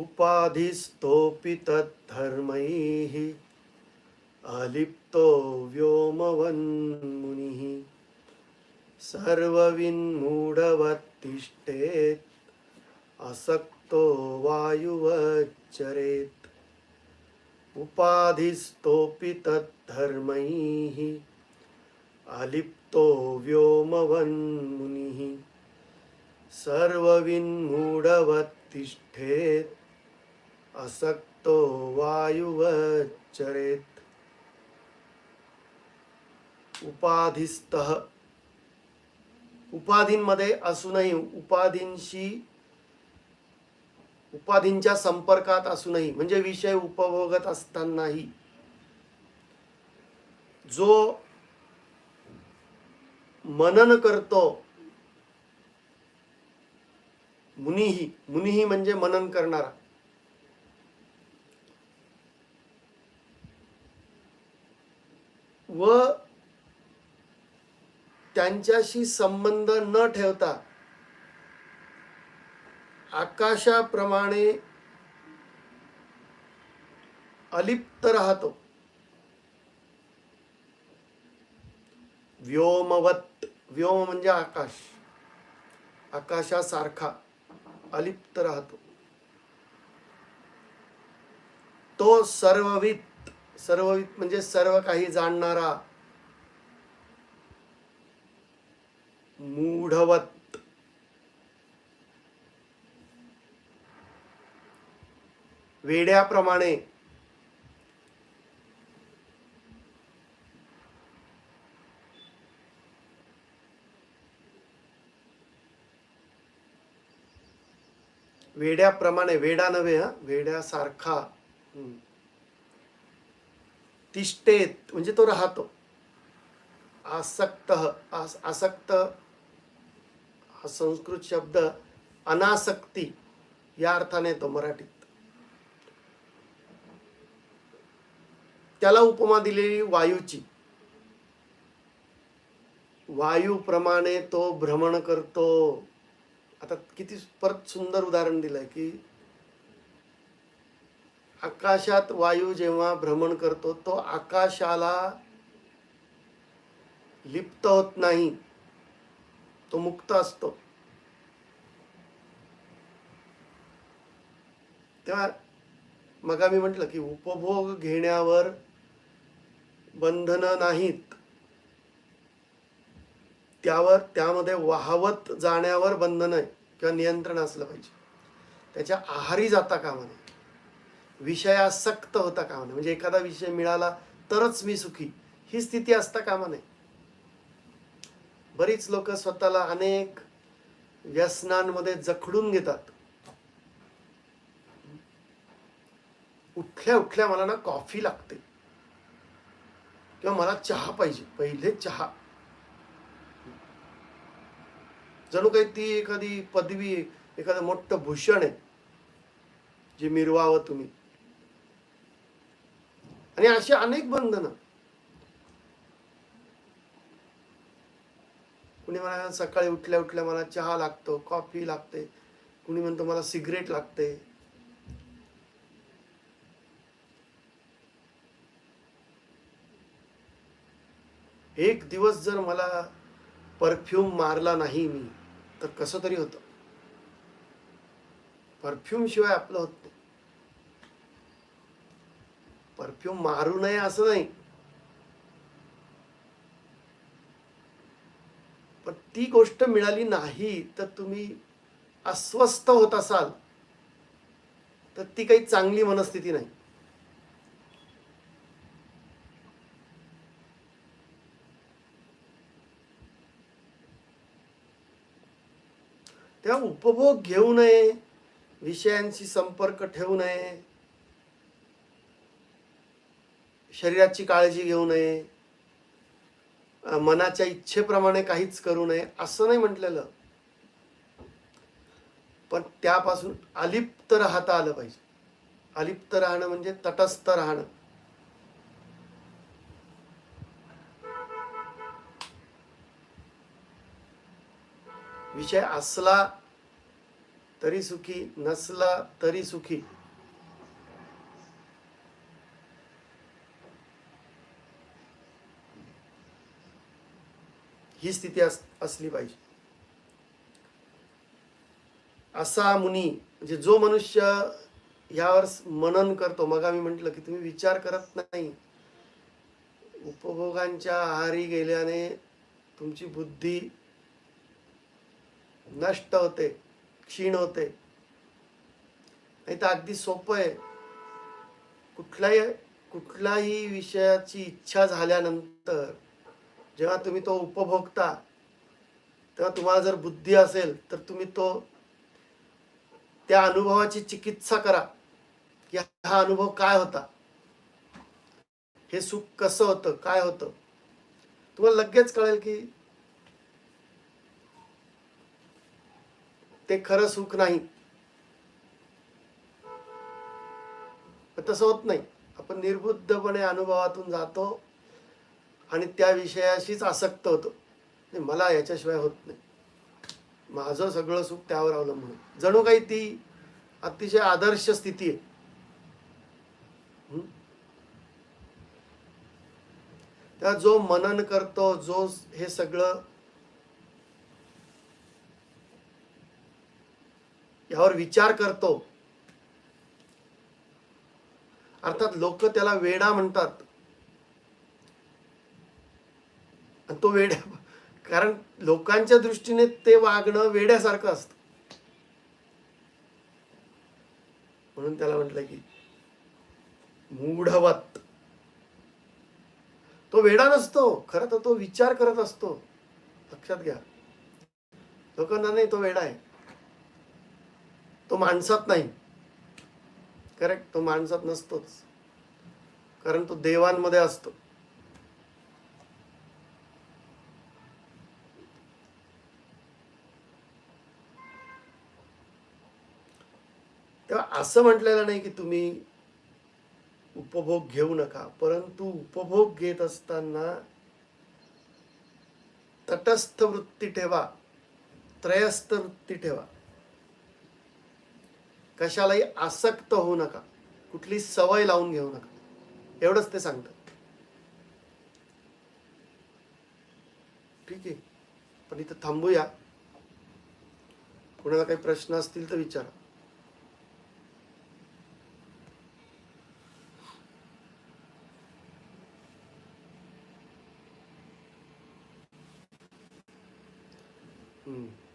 उपाधिस्तोऽपि तद्धर्मैः अलिप्तो व्योमवन्मुनिः सर्वविन्मूढवत्तिष्ठेत् असक्तो वायुवच्चरेत्। उपाधिस्तोऽपि तद्धर्मैः अलिप्तो व्योमवन्मुनिः सर्वविन्मूढवत्तिष्ठेत् असक्तो वायुवच्चरेत् उपाधिस्तः उपाधींमध्ये असूनही उपाधींशी उपाधींच्या संपर्कात असूनही म्हणजे विषय उपभोगत असतानाही जो मनन करतो मुनिही मुनिही म्हणजे मनन करणारा। व त्यांच्याशी संबंध न ठेवता आकाशाप्रमाणे अलिप्त राहतो. व्योमवत व्योम म्हणजे आकाश. आकाशासारखा अलिप्त राहतो. तो सर्ववित सर्व म्हणजे सर्व काही जाणणारा मूढवत. वेड्याप्रमाणे वेड्याप्रमाणे वेडा नव्हे हा? वेड्यासारखा. हम्म. तिष्ठेत म्हणजे तो राहतो. आसक्त आस आसक्त हा संस्कृत शब्द अनासक्ती या अर्थाने येतो मराठीत. त्याला उपमा दिलेली वायूची. वायूप्रमाणे तो भ्रमण करतो. आता किती परत सुंदर उदाहरण दिलंय की आकाशात वायू जेव्हा भ्रमण करतो तो आकाशाला लिप्त होत नाही. तो मुक्त असतो. तेव्हा मग मी म्हटलं की उपभोग घेण्यावर बंधनं नाहीत. त्यावर त्यामध्ये वाहवत जाण्यावर बंधन आहे किंवा नियंत्रण असलं पाहिजे. त्याच्या आहारी जाता कामा नये. विषयासक्त होता कामा नये. म्हणजे एखादा विषय मिळाला तरच मी सुखी. ही स्थिती असता कामा नये. बरीच लोक स्वतःला अनेक व्यसनांमध्ये जखडून घेतात. उठल्या उठल्या मला ना कॉफी लागते. किंवा मला चहा पाहिजे. पहिले चहा. जणू काही ती एखादी पदवी एखादं मोठं भूषण आहे. जे मिरवावं तुम्ही. आणि अशी अनेक बंधनं. कुणी म्हणा सकाळी उठल्या उठल्या मला चहा लागतो कॉफी लागते. कुणी म्हणतो मला सिगरेट लागते. एक दिवस जर मला परफ्यूम मारला नाही मी तर कसं तरी होतं. परफ्यूम शिवाय आपलं होत नाही. किंवा मारू नये असं नाही. पण ती गोष्ट मिळाली नाही तर तुम्ही अस्वस्थ होत असाल तर ती काही चांगली मनस्थिती नाही. तेव्हा उपभोग घेऊ नये विषयांशी संपर्क ठेवू नये. शरीराची काळजी घेऊ नये. मनाच्या इच्छेप्रमाणे काहीच करू नये असं नाही म्हटलेलं. पण त्यापासून अलिप्त राहता आलं पाहिजे. अलिप्त राहणं म्हणजे तटस्थ राहणं. विषय असला तरी सुखी नसला तरी सुखी. ही स्थिती अस असली पाहिजे. असा मुनी म्हणजे जो मनुष्य यावर मनन करतो मग आम्ही म्हटलं की तुम्ही विचार करत नाही. उपभोगांच्या आहारी गेल्याने तुमची बुद्धी नष्ट होते क्षीण होते. नाही तर अगदी सोपं आहे. कुठलाही कुठलाही विषयाची इच्छा झाल्यानंतर जेव्हा तुम्ही तो उपभोगता तेव्हा तुम्हाला जर बुद्धी असेल तर तुम्ही तो त्या अनुभवाची चिकित्सा करा की हा अनुभव काय होता. हे सुख कसं होतं काय होतं. तुम्हाला लगेच कळेल की ते खरं सुख नाही. तसं होत नाही. आपण निर्बुद्धपणे अनुभवातून जातो. आणि त्या विषयाशीच आसक्त होतो. नाही मला याच्याशिवाय होत नाही. माझं सगळं सुख त्यावर अवलंबून आहे. जणू काही ती अतिशय आदर्श स्थिती आहे. त्या जो मनन करतो जो हे सगळं यावर विचार करतो. अर्थात लोक त्याला वेडा म्हणतात आणि तो वेड्या कारण लोकांच्या दृष्टीने ते वागणं वेड्यासारखं असतं. म्हणून त्याला म्हटलं की मूढवत. तो वेडा नसतो खरं तर तो विचार करत असतो. लक्षात घ्या. लोकांना नाही तो वेडा आहे. तो माणसात नाही. करेक्ट तो माणसात नसतोच. कारण तो देवांमध्ये असतो तेव्हा असं म्हटलेलं नाही की तुम्ही उपभोग घेऊ नका परंतु उपभोग घेत असताना तटस्थ वृत्ती ठेवा त्रयस्थ वृत्ती ठेवा. कशालाही आसक्त होऊ नका कुठली सवय लावून घेऊ नका. एवढंच ते सांगतात ठीक आहे पण इथं थांबूया. कुणाला काही प्रश्न असतील तर विचारा. mm.